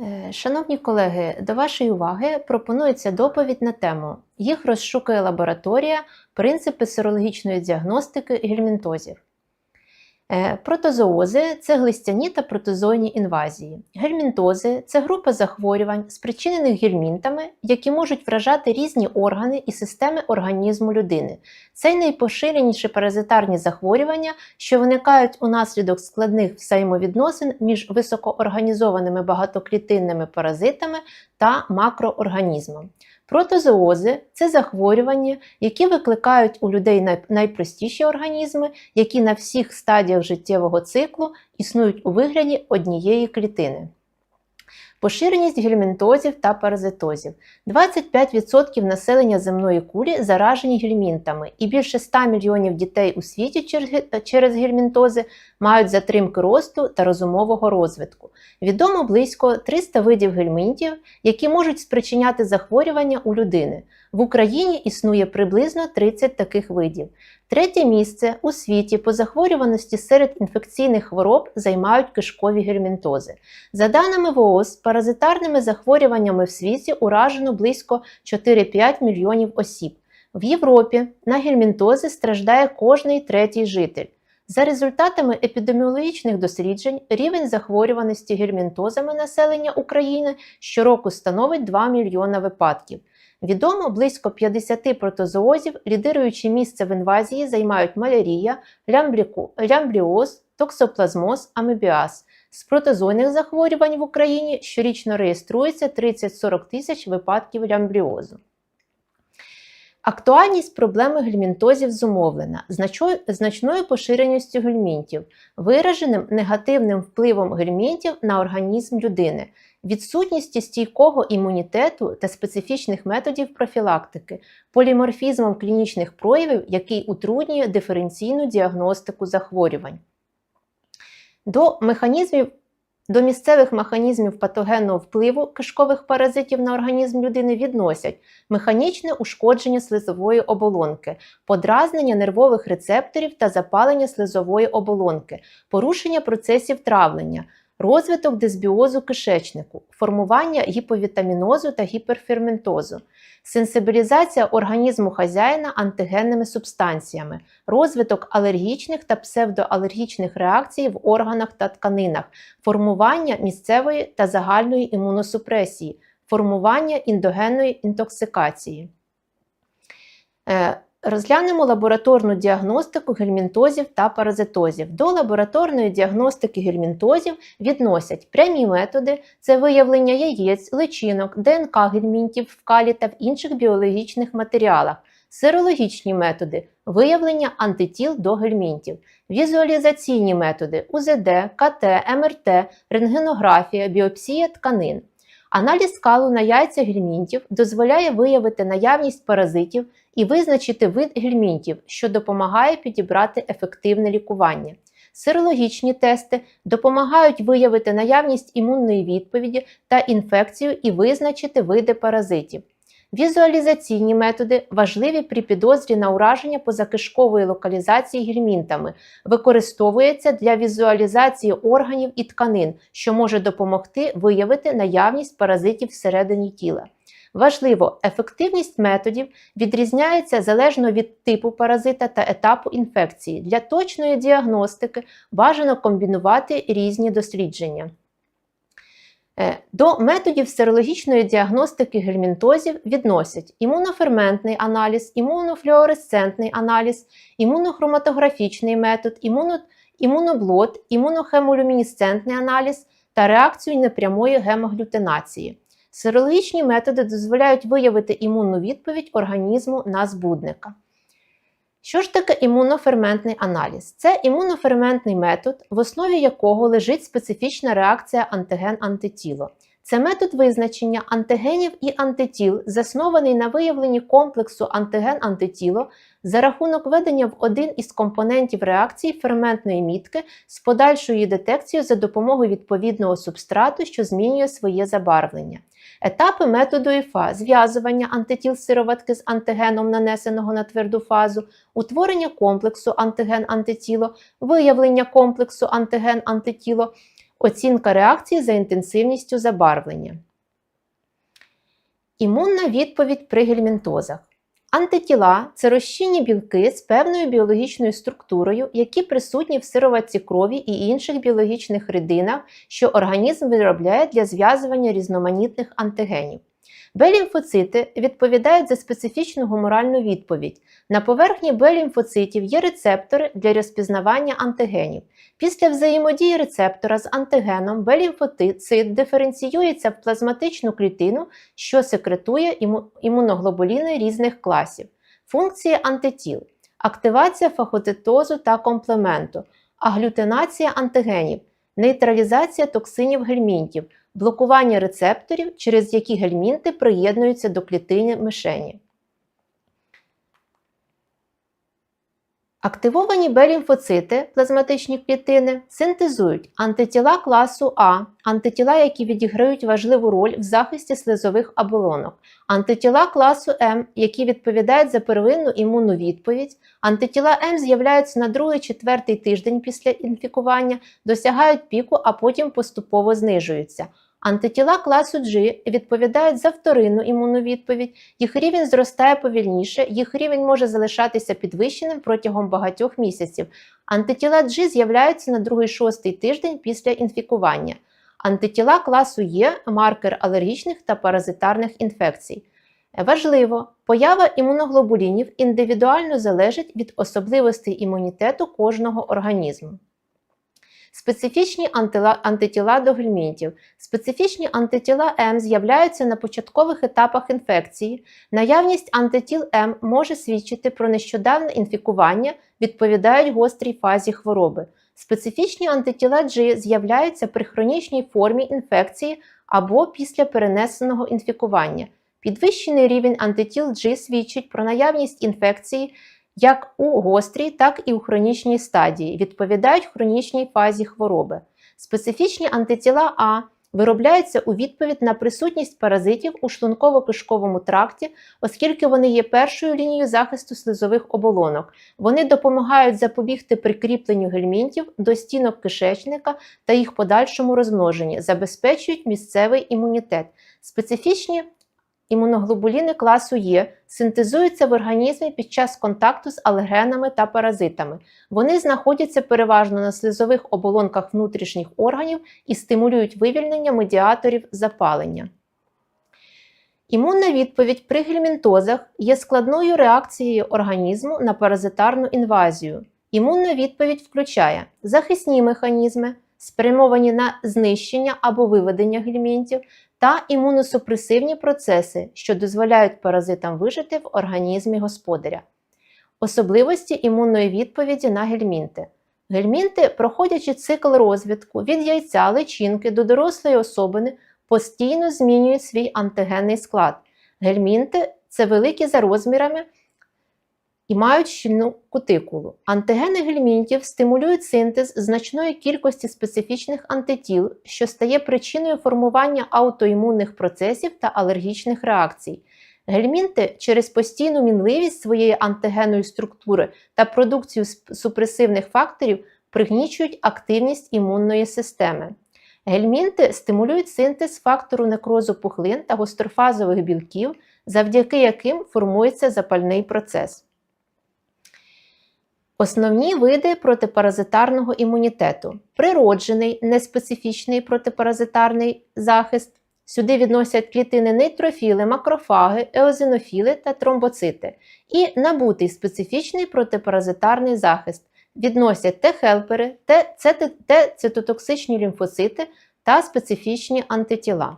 Е, Шановні колеги, до вашої уваги пропонується доповідь на тему Їх розшукує лабораторія принципи серологічної діагностики гельмінтозів. Е, Протозоози це глистяні та протозойні інвазії. Гельмінтози це група захворювань, спричинених гельмінтами, які можуть вражати різні органи і системи організму людини. Це найпоширеніші паразитарні захворювання, що виникають унаслідок складних взаємовідносин між високоорганізованими багатоклітинними паразитами та макроорганізмом. Протозоози це захворювання, які викликають у людей найпростіші організми, які на всіх стадіях життєвого циклу існують у вигляді однієї клітини. Поширеність гельмінтозів та паразитозів. 25% населення земної кулі заражені гельмінтами, і більше 100 мільйонів дітей у світі через гельмінтози мають затримки росту та розумового розвитку. Відомо близько 300 видів гельмінтів, які можуть спричиняти захворювання у людини. В Україні існує приблизно 30 таких видів. Третє місце у світі по захворюваності серед інфекційних хвороб займають кишкові гельмінтози. За даними ВООЗ, паразитарними захворюваннями в світі уражено близько 4-5 мільйонів осіб. В Європі на гельмінтози страждає кожний третій житель. За результатами епідеміологічних досліджень, рівень захворюваності гельмінтозами населення України щороку становить 2 мільйона випадків. Відомо близько 50 протозоозів, лідируючи місце в інвазії займають малярія, лямбліоз, токсоплазмоз, амебіаз. З протозойних захворювань в Україні щорічно реєструється 30-40 тисяч випадків лямбліозу. Актуальність проблеми гельмінтозів зумовлена значною поширеністю гельмінтів, вираженим негативним впливом гельмінтів на організм людини, відсутністю стійкого імунітету та специфічних методів профілактики, поліморфізмом клінічних проявів, який утруднює диференційну діагностику захворювань. До механізмів до місцевих механізмів патогенного впливу кишкових паразитів на організм людини відносять механічне ушкодження слизової оболонки, подразнення нервових рецепторів та запалення слизової оболонки, порушення процесів травлення, розвиток дисбіозу кишечнику, формування гіповітамінозу та гіперферментозу, сенсибілізація організму хазяїна антигенними субстанціями, розвиток алергічних та псевдоалергічних реакцій в органах та тканинах, формування місцевої та загальної імуносупресії, формування індогенної інтоксикації. Розглянемо лабораторну діагностику гельмінтозів та паразитозів. До лабораторної діагностики гельмінтозів відносять прямі методи це виявлення яєць, личинок, ДНК гельмінтів в калі та в інших біологічних матеріалах, серологічні методи виявлення антитіл до гельмінтів, візуалізаційні методи УЗД, КТ, МРТ, рентгенографія, біопсія тканин. Аналіз скалу на яйця гельмінтів дозволяє виявити наявність паразитів і визначити вид гельмінтів, що допомагає підібрати ефективне лікування. Сирологічні тести допомагають виявити наявність імунної відповіді та інфекцію і визначити види паразитів. Візуалізаційні методи важливі при підозрі на ураження позакишкової локалізації гельмінтами, використовується для візуалізації органів і тканин, що може допомогти виявити наявність паразитів всередині тіла. Важливо, ефективність методів відрізняється залежно від типу паразита та етапу інфекції. Для точної діагностики бажано комбінувати різні дослідження. Е, До методів серологічної діагностики гельмінтозів відносять імуноферментний аналіз, імунофлюоресцентний аналіз, імунохроматографічний метод, імуно, імуноблот, імунохемолюмінесцентний аналіз та реакцію непрямої гемоглютинації. Серологічні методи дозволяють виявити імунну відповідь організму на збудника. Що ж таке імуноферментний аналіз? Це імуноферментний метод, в основі якого лежить специфічна реакція антиген-антитіло. Це метод визначення антигенів і антитіл, заснований на виявленні комплексу антиген-антитіло за рахунок введення в один із компонентів реакції ферментної мітки з подальшою детекцією за допомогою відповідного субстрату, що змінює своє забарвлення. Етапи методу ІФА зв'язування антитіл сироватки з антигеном, нанесеного на тверду фазу, утворення комплексу антиген-антитіло, виявлення комплексу антиген-антитіло, Оцінка реакції за інтенсивністю забарвлення. Імунна відповідь при гельмінтозах. Антитіла це розчинні білки з певною біологічною структурою, які присутні в сироватці крові і інших біологічних рідинах, що організм виробляє для зв'язування різноманітних антигенів. Б-лімфоцити відповідають за специфічну гуморальну відповідь. На поверхні Б-лімфоцитів є рецептори для розпізнавання антигенів. Після взаємодії рецептора з антигеном Б-лімфоцит диференціюється в плазматичну клітину, що секретує імуноглобуліни різних класів. Функції антитіл, активація фагоцитозу та комплементу, аглютинація антигенів, нейтралізація токсинів гельмінтів, блокування рецепторів, через які гельмінти приєднуються до клітини мишені. Активовані Б-лімфоцити, плазматичні клітини, синтезують антитіла класу А, антитіла, які відіграють важливу роль в захисті слизових оболонок, антитіла класу М, які відповідають за первинну імунну відповідь, антитіла М з'являються на другий-четвертий тиждень після інфікування, досягають піку, а потім поступово знижуються. Антитіла класу G відповідають за вторинну імунну відповідь, їх рівень зростає повільніше, їх рівень може залишатися підвищеним протягом багатьох місяців. Антитіла G з'являються на другий-шостий тиждень після інфікування. Антитіла класу Е – маркер алергічних та паразитарних інфекцій. Важливо, поява імуноглобулінів індивідуально залежить від особливостей імунітету кожного організму. Специфічні антитіла до гельмінтів. Специфічні антитіла М з'являються на початкових етапах інфекції. Наявність антитіл М може свідчити про нещодавне інфікування, відповідають гострій фазі хвороби. Специфічні антитіла G з'являються при хронічній формі інфекції або після перенесеного інфікування. Підвищений рівень антитіл G свідчить про наявність інфекції як у гострій, так і у хронічній стадії, відповідають хронічній фазі хвороби. Специфічні антитіла А виробляються у відповідь на присутність паразитів у шлунково-кишковому тракті, оскільки вони є першою лінією захисту слизових оболонок. Вони допомагають запобігти прикріпленню гельмінтів до стінок кишечника та їх подальшому розмноженні, забезпечують місцевий імунітет. Специфічні Імуноглобуліни класу Е синтезуються в організмі під час контакту з алергенами та паразитами. Вони знаходяться переважно на слизових оболонках внутрішніх органів і стимулюють вивільнення медіаторів запалення. Імунна відповідь при гельмінтозах є складною реакцією організму на паразитарну інвазію. Імунна відповідь включає захисні механізми, спрямовані на знищення або виведення гельмінтів, та імуносупресивні процеси, що дозволяють паразитам вижити в організмі господаря. Особливості імунної відповіді на гельмінти. Гельмінти, проходячи цикл розвитку від яйця личинки до дорослої особини, постійно змінюють свій антигенний склад. Гельмінти це великі за розмірами і мають щільну кутикулу. Антигени гельмінтів стимулюють синтез значної кількості специфічних антитіл, що стає причиною формування аутоімунних процесів та алергічних реакцій. Гельмінти через постійну мінливість своєї антигенної структури та продукцію супресивних факторів пригнічують активність імунної системи. Гельмінти стимулюють синтез фактору некрозу пухлин та гострфазових білків, завдяки яким формується запальний процес. Основні види протипаразитарного імунітету: природжений неспецифічний протипаразитарний захист. Сюди відносять клітини нейтрофіли, макрофаги, еозинофіли та тромбоцити. І набутий специфічний протипаразитарний захист. Відносять Т-хелпери, Т-цитотоксичні лімфоцити та специфічні антитіла.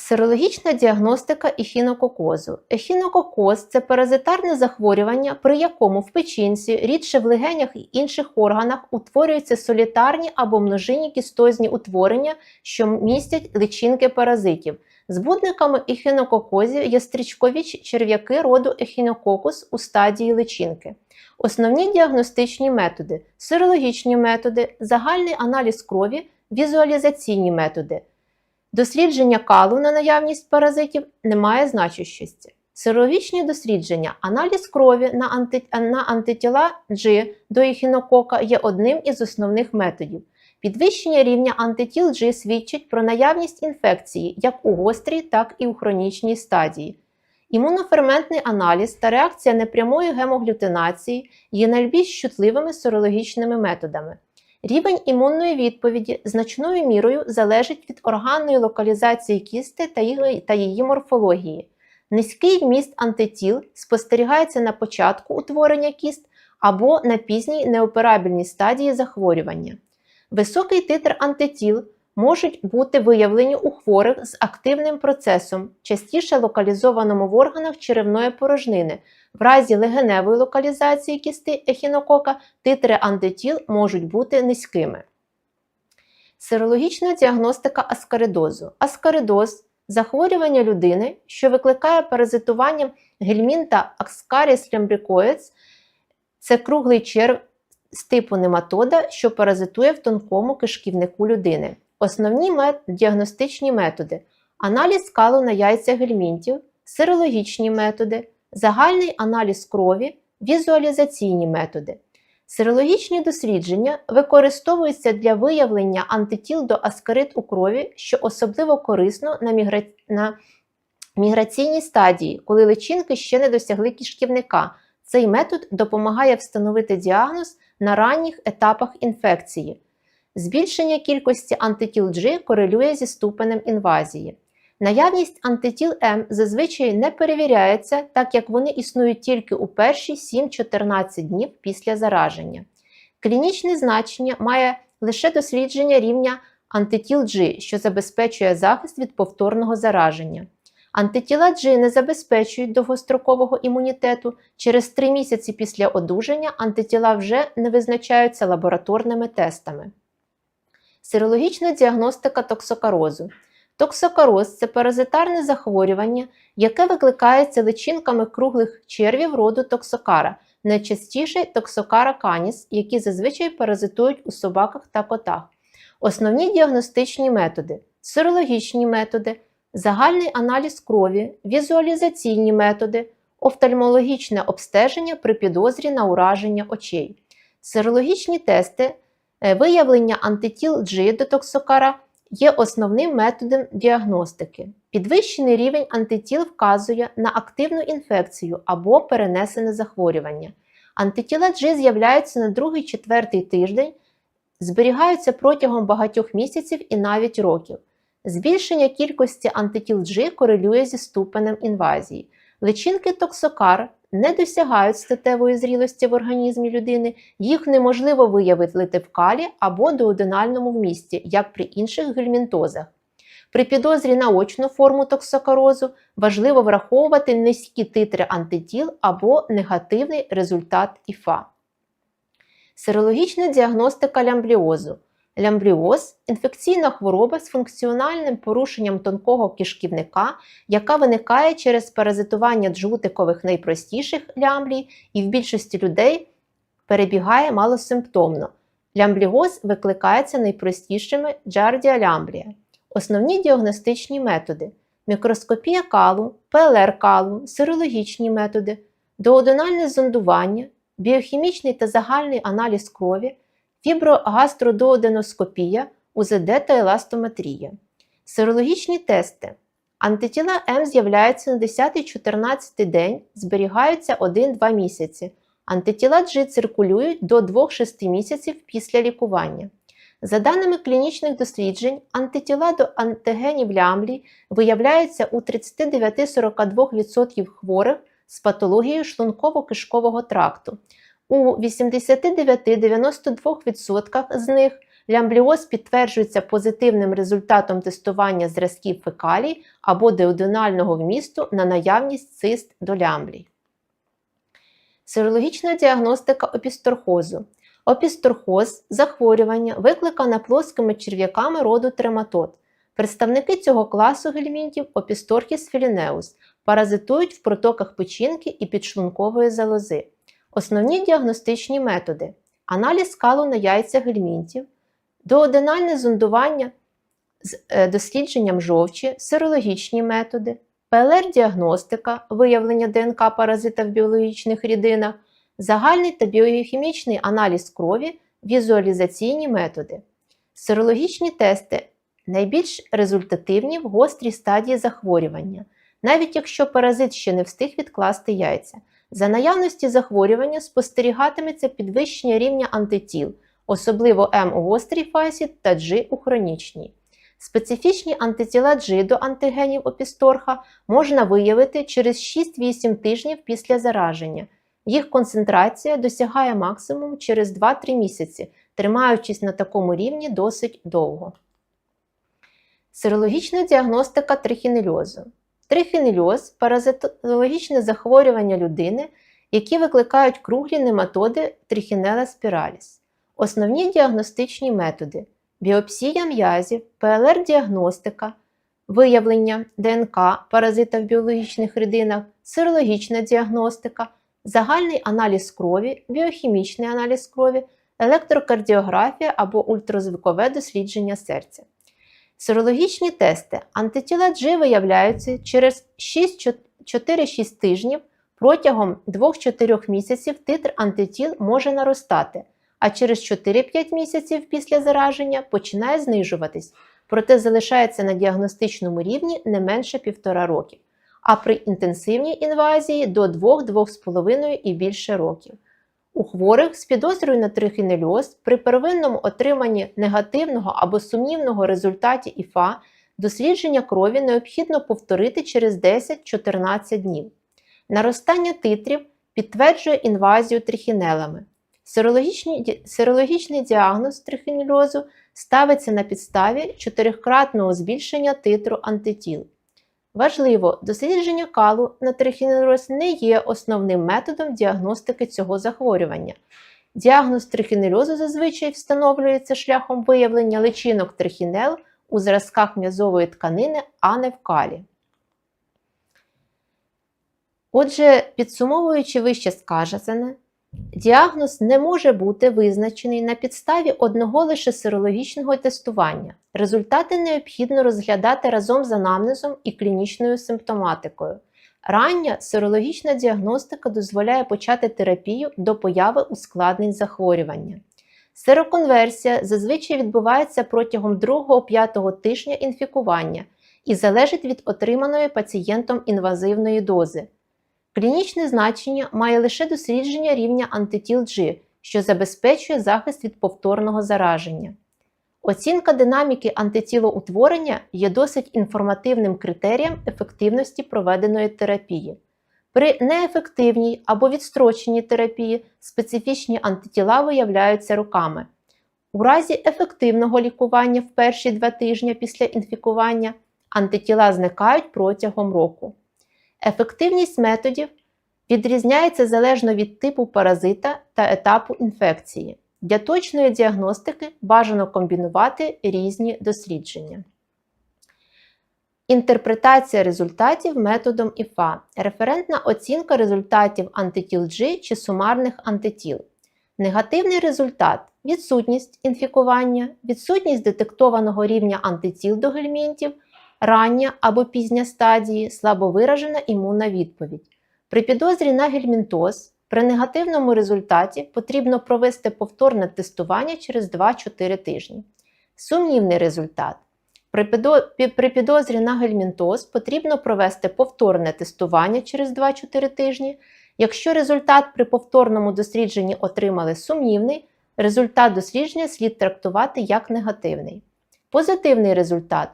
Серологічна діагностика ехінококозу. Ехінококоз це паразитарне захворювання, при якому в печінці, рідше в легенях і інших органах утворюються солітарні або множинні кістозні утворення, що містять личинки паразитів. Збудниками ехінококозів є стрічкові черв'яки роду ехінококус у стадії личинки. Основні діагностичні методи: серологічні методи, загальний аналіз крові, візуалізаційні методи. Дослідження калу на наявність паразитів не має значущості. Серологічні дослідження, аналіз крові на, анти... на антитіла G до ехінокока є одним із основних методів. Підвищення рівня антитіл G свідчить про наявність інфекції як у гострій, так і у хронічній стадії. Імуноферментний аналіз та реакція непрямої гемоглютинації є найбільш чутливими серологічними методами. Рівень імунної відповіді значною мірою залежить від органної локалізації кісти та її, морфології. Низький вміст антитіл спостерігається на початку утворення кіст або на пізній неоперабельній стадії захворювання. Високий титр антитіл можуть бути виявлені у хворих з активним процесом, частіше локалізованому в органах черевної порожнини. В разі легеневої локалізації кісти ехінокока титри антитіл можуть бути низькими. Серологічна діагностика аскаридозу. Аскаридоз захворювання людини, що викликає паразитування гельмінта Ascaris lumbricoides – це круглий черв з типу нематода, що паразитує в тонкому кишківнику людини. Основні мет... діагностичні методи: аналіз скалу на яйцях гельмінтів, серологічні методи, загальний аналіз крові, візуалізаційні методи. Серологічні дослідження використовуються для виявлення антитіл до аскарид у крові, що особливо корисно на, мігра... на міграційній стадії, коли личинки ще не досягли кишківника. Цей метод допомагає встановити діагноз на ранніх етапах інфекції. Збільшення кількості антитіл G корелює зі ступенем інвазії. Наявність антитіл М зазвичай не перевіряється, так як вони існують тільки у перші 7-14 днів після зараження. Клінічне значення має лише дослідження рівня антитіл G, що забезпечує захист від повторного зараження. Антитіла G не забезпечують довгострокового імунітету. Через 3 місяці після одужання антитіла вже не визначаються лабораторними тестами. Серологічна діагностика токсокарозу. Токсокароз це паразитарне захворювання, яке викликається личинками круглих червів роду токсокара, найчастіше токсокара каніс, які зазвичай паразитують у собаках та котах. Основні діагностичні методи серологічні методи, загальний аналіз крові, візуалізаційні методи, офтальмологічне обстеження при підозрі на ураження очей, серологічні тести, виявлення антитіл G до токсокара є основним методом діагностики. Підвищений рівень антитіл вказує на активну інфекцію або перенесене захворювання. Антитіла G з'являються на 2-4 тиждень, зберігаються протягом багатьох місяців і навіть років. Збільшення кількості антитіл G корелює зі ступенем інвазії. Личинки токсокар не досягають статевої зрілості в організмі людини, їх неможливо виявити в калі або дуоденальному вмісті, як при інших гельмінтозах. При підозрі на очну форму токсокарозу важливо враховувати низькі титри антитіл або негативний результат ІФА. Серологічна діагностика лямбліозу. Лямбліоз інфекційна хвороба з функціональним порушенням тонкого кишківника, яка виникає через паразитування джгутикових найпростіших лямблій і в більшості людей перебігає малосимптомно. Лямбліоз викликається найпростішими джардія лямблія. Основні діагностичні методи: мікроскопія калу, ПЛР калу, серологічні методи, доодональне зондування, біохімічний та загальний аналіз крові фіброгастродооденоскопія, УЗД та еластометрія. Серологічні тести. Антитіла М з'являються на 10-14 день, зберігаються 1-2 місяці. Антитіла G циркулюють до 2-6 місяців після лікування. За даними клінічних досліджень, антитіла до антигенів лямблі виявляються у 39-42% хворих з патологією шлунково-кишкового тракту. У 89-92% з них лямбліоз підтверджується позитивним результатом тестування зразків фекалій або деодонального вмісту на наявність цист до лямблій. Серологічна діагностика опісторхозу. Опісторхоз захворювання викликане плоскими черв'яками роду трематод. Представники цього класу гельмінтів опісторхіс філінеус паразитують в протоках печінки і підшлункової залози. Основні діагностичні методи: аналіз скалу на яйцях гельмінтів, доодинальне зондування з е, дослідженням жовчі, серологічні методи, ПЛР-діагностика, виявлення ДНК паразита в біологічних рідинах, загальний та біохімічний аналіз крові, візуалізаційні методи. Серологічні тести найбільш результативні в гострій стадії захворювання, навіть якщо паразит ще не встиг відкласти яйця. За наявності захворювання спостерігатиметься підвищення рівня антитіл, особливо М у гострій фазі та G у хронічній. Специфічні антитіла G до антигенів опісторха можна виявити через 6-8 тижнів після зараження. Їх концентрація досягає максимум через 2-3 місяці, тримаючись на такому рівні досить довго. Серологічна діагностика трихінельозу. Трихінельоз – паразитологічне захворювання людини, які викликають круглі нематоди трихінела спіраліс. Основні діагностичні методи біопсія м'язів, ПЛР-діагностика, виявлення ДНК паразита в біологічних рідинах, серологічна діагностика, загальний аналіз крові, біохімічний аналіз крові, електрокардіографія або ультразвукове дослідження серця. Серологічні тести антитіла G виявляються через 4-6 тижнів протягом 2-4 місяців титр антитіл може наростати, а через 4-5 місяців після зараження починає знижуватись, проте залишається на діагностичному рівні не менше 1,5 років, а при інтенсивній інвазії до 2-2,5 і більше років. У хворих з підозрою на трихінельоз при первинному отриманні негативного або сумнівного результаті ІФА дослідження крові необхідно повторити через 10-14 днів. Наростання титрів підтверджує інвазію трихінелами. Серологічний діагноз трихінельозу ставиться на підставі чотирикратного збільшення титру антитіл. Важливо, дослідження калу на трихінельоз не є основним методом діагностики цього захворювання. Діагноз трихінельозу зазвичай встановлюється шляхом виявлення личинок трихінел у зразках м'язової тканини, а не в калі. Отже, підсумовуючи вище сказане, діагноз не може бути визначений на підставі одного лише серологічного тестування. Результати необхідно розглядати разом з анамнезом і клінічною симптоматикою. Рання серологічна діагностика дозволяє почати терапію до появи ускладнень захворювання. Сероконверсія зазвичай відбувається протягом 2-5 тижня інфікування і залежить від отриманої пацієнтом інвазивної дози. Клінічне значення має лише дослідження рівня антитіл G, що забезпечує захист від повторного зараження. Оцінка динаміки антитілоутворення є досить інформативним критерієм ефективності проведеної терапії. При неефективній або відстроченій терапії специфічні антитіла виявляються руками. У разі ефективного лікування в перші два тижні після інфікування антитіла зникають протягом року. Ефективність методів відрізняється залежно від типу паразита та етапу інфекції. Для точної діагностики бажано комбінувати різні дослідження. Інтерпретація результатів методом ІФА. Референтна оцінка результатів антитіл G чи сумарних антитіл. Негативний результат відсутність інфікування, відсутність детектованого рівня антитіл до гельмінтів, рання або пізня стадії, слабовиражена імунна відповідь. При підозрі на гельмінтоз при негативному результаті потрібно провести повторне тестування через 2-4 тижні. Сумнівний результат. При підозрі на гельмінтоз потрібно провести повторне тестування через 2-4 тижні. Якщо результат при повторному дослідженні отримали сумнівний, результат дослідження слід трактувати як негативний. Позитивний результат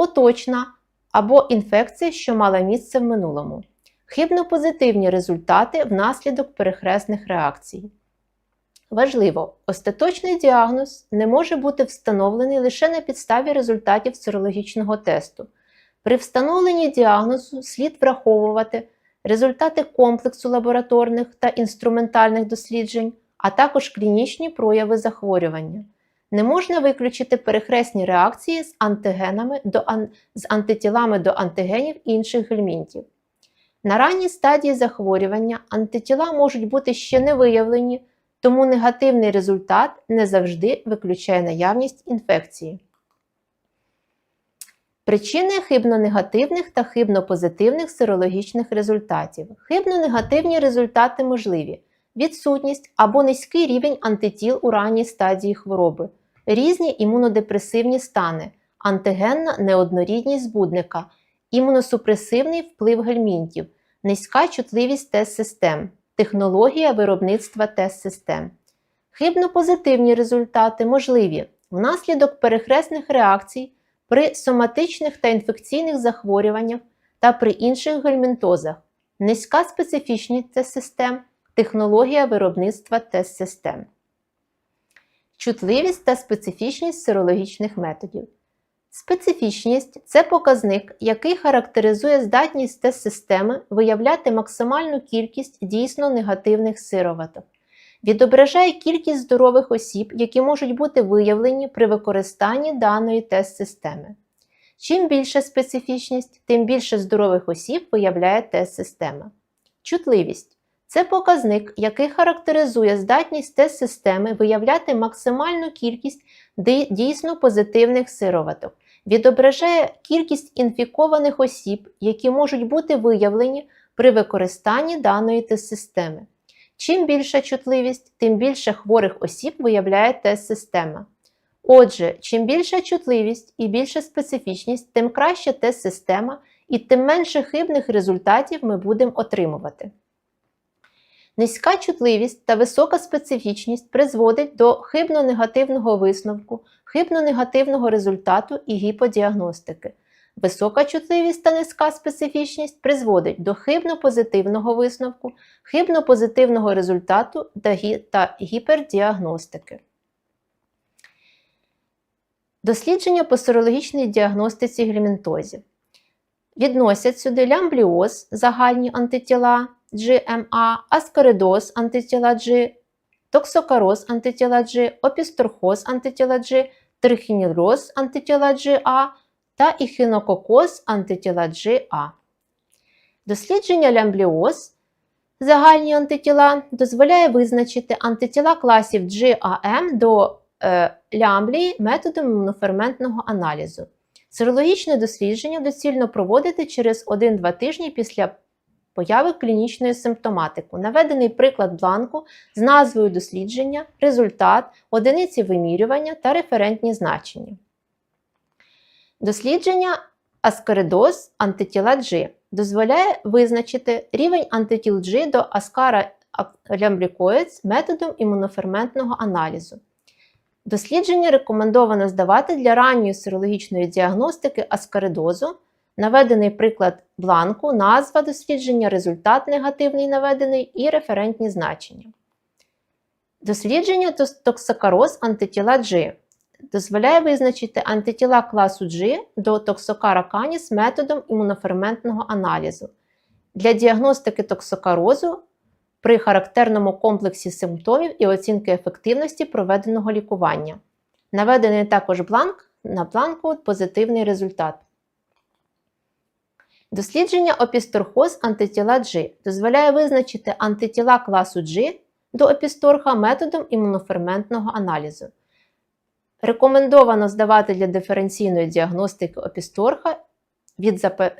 поточна або інфекція, що мала місце в минулому. Хибно-позитивні результати внаслідок перехресних реакцій. Важливо, остаточний діагноз не може бути встановлений лише на підставі результатів серологічного тесту. При встановленні діагнозу слід враховувати результати комплексу лабораторних та інструментальних досліджень, а також клінічні прояви захворювання. Не можна виключити перехресні реакції з антигенами до, з антитілами до антигенів інших гельмінтів. На ранній стадії захворювання антитіла можуть бути ще не виявлені, тому негативний результат не завжди виключає наявність інфекції. Причини хибно-негативних та хибно-позитивних серологічних результатів. Хибно-негативні результати можливі: відсутність або низький рівень антитіл у ранній стадії хвороби, різні імунодепресивні стани, антигенна неоднорідність збудника, імуносупресивний вплив гельмінтів, низька чутливість тест-систем, технологія виробництва тест-систем. Хибно-позитивні результати можливі внаслідок перехресних реакцій при соматичних та інфекційних захворюваннях та при інших гельмінтозах, низька специфічність тест-систем, технологія виробництва тест-систем. Чутливість та специфічність серологічних методів. Специфічність це показник, який характеризує здатність тест-системи виявляти максимальну кількість дійсно негативних сироваток. Відображає кількість здорових осіб, які можуть бути виявлені при використанні даної тест-системи. Чим більша специфічність, тим більше здорових осіб виявляє тест-система. Чутливість це показник, який характеризує здатність тест-системи виявляти максимальну кількість дійсно позитивних сироваток, відображає кількість інфікованих осіб, які можуть бути виявлені при використанні даної тест-системи. Чим більша чутливість, тим більше хворих осіб виявляє тест-система. Отже, чим більша чутливість і більша специфічність, тим краще тест-система і тим менше хибних результатів ми будемо отримувати. Низька чутливість та висока специфічність призводить до хибно-негативного висновку, хибно-негативного результату і гіподіагностики. Висока чутливість та низька специфічність призводить до хибно-позитивного висновку, хибно-позитивного результату та гіпердіагностики. Дослідження по серологічній діагностиці гельмінтозів. Відносять сюди лямбліоз, загальні антитіла GMA, аскаридоз антитіла G, токсокароз антитіла G, опісторхоз антитіла G, трихінілроз антитіла GA та іхінококоз антитіла GA. Дослідження лямбліоз загальні антитіла дозволяє визначити антитіла класів GAM до е, лямблії методом імуноферментного аналізу. Серологічне дослідження доцільно проводити через 1-2 тижні після появи клінічної симптоматики. Наведений приклад бланку з назвою дослідження, результат, одиниці вимірювання та референтні значення. Дослідження аскаридоз антитіла G дозволяє визначити рівень антитіл G до аскара лямблікоїдс методом імуноферментного аналізу. Дослідження рекомендовано здавати для ранньої серологічної діагностики аскаридозу, наведений приклад бланку, назва дослідження, результат негативний наведений і референтні значення. Дослідження токсокароз антитіла G дозволяє визначити антитіла класу G до токсокара каніс методом імуноферментного аналізу. Для діагностики токсокарозу при характерному комплексі симптомів і оцінки ефективності проведеного лікування. Наведений також бланк на бланку позитивний результат. Дослідження опісторхоз антитіла G дозволяє визначити антитіла класу G до опісторха методом імуноферментного аналізу. Рекомендовано здавати для диференційної діагностики опісторха від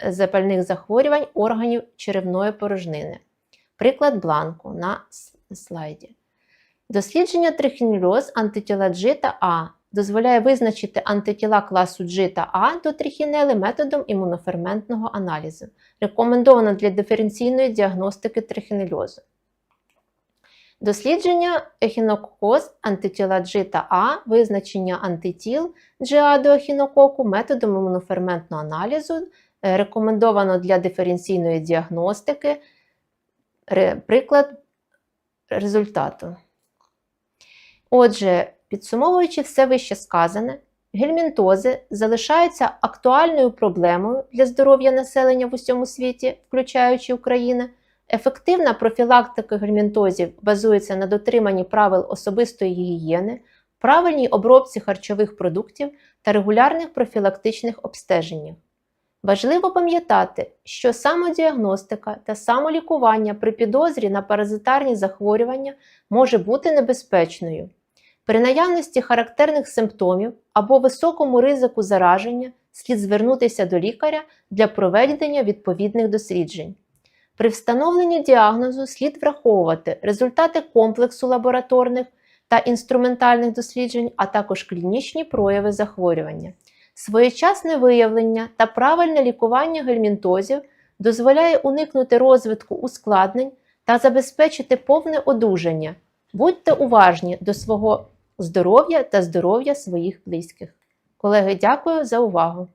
запальних захворювань органів черевної порожнини. Приклад бланку на слайді. Дослідження трихінельоз антитіла G та А дозволяє визначити антитіла класу G та А до трихінели методом імуноферментного аналізу. Рекомендовано для диференційної діагностики трихінельозу. Дослідження ехінококоз антитіла G та А, визначення антитіл GA до ехінококу методом імуноферментного аналізу. Е, рекомендовано для диференційної діагностики. Приклад результату. Отже, підсумовуючи все вище сказане, гельмінтози залишаються актуальною проблемою для здоров'я населення в усьому світі, включаючи Україну. Ефективна профілактика гельмінтозів базується на дотриманні правил особистої гігієни, правильній обробці харчових продуктів та регулярних профілактичних обстеженнях. Важливо пам'ятати, що самодіагностика та самолікування при підозрі на паразитарні захворювання може бути небезпечною. При наявності характерних симптомів або високому ризику зараження слід звернутися до лікаря для проведення відповідних досліджень. При встановленні діагнозу слід враховувати результати комплексу лабораторних та інструментальних досліджень, а також клінічні прояви захворювання. Своєчасне виявлення та правильне лікування гельмінтозів дозволяє уникнути розвитку ускладнень та забезпечити повне одужання. Будьте уважні до свого здоров'я та здоров'я своїх близьких. Колеги, дякую за увагу!